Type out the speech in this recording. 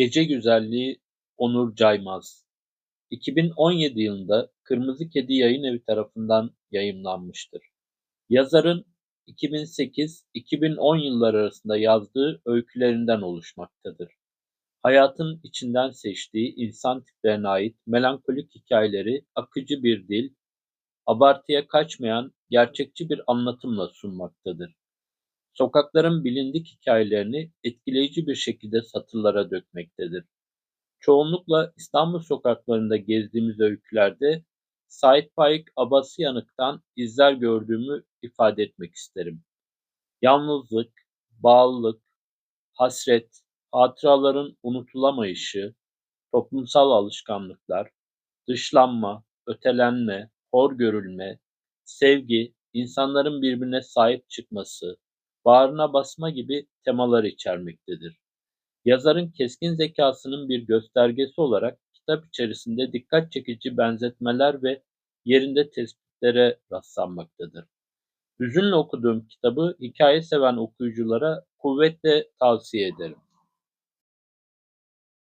Gece Güzelliği Onur Caymaz 2017 yılında Kırmızı Kedi Yayınevi tarafından yayımlanmıştır. Yazarın 2008-2010 yılları arasında yazdığı öykülerinden oluşmaktadır. Hayatın içinden seçtiği insan tiplerine ait melankolik hikayeleri akıcı bir dil, abartıya kaçmayan gerçekçi bir anlatımla sunmaktadır. Sokakların bilindik hikayelerini etkileyici bir şekilde satırlara dökmektedir. Çoğunlukla İstanbul sokaklarında gezdiğimiz öykülerde Sait Faik Abasıyanık'tan izler gördüğümü ifade etmek isterim. Yalnızlık, bağlılık, hasret, hatıraların unutulamayışı, toplumsal alışkanlıklar, dışlanma, ötelenme, hor görülme, sevgi, insanların birbirine sahip çıkması, bağrına basma gibi temalar içermektedir. Yazarın keskin zekasının bir göstergesi olarak kitap içerisinde dikkat çekici benzetmeler ve yerinde tespitlere rastlanmaktadır. Hüzünle okuduğum kitabı hikaye seven okuyuculara kuvvetle tavsiye ederim.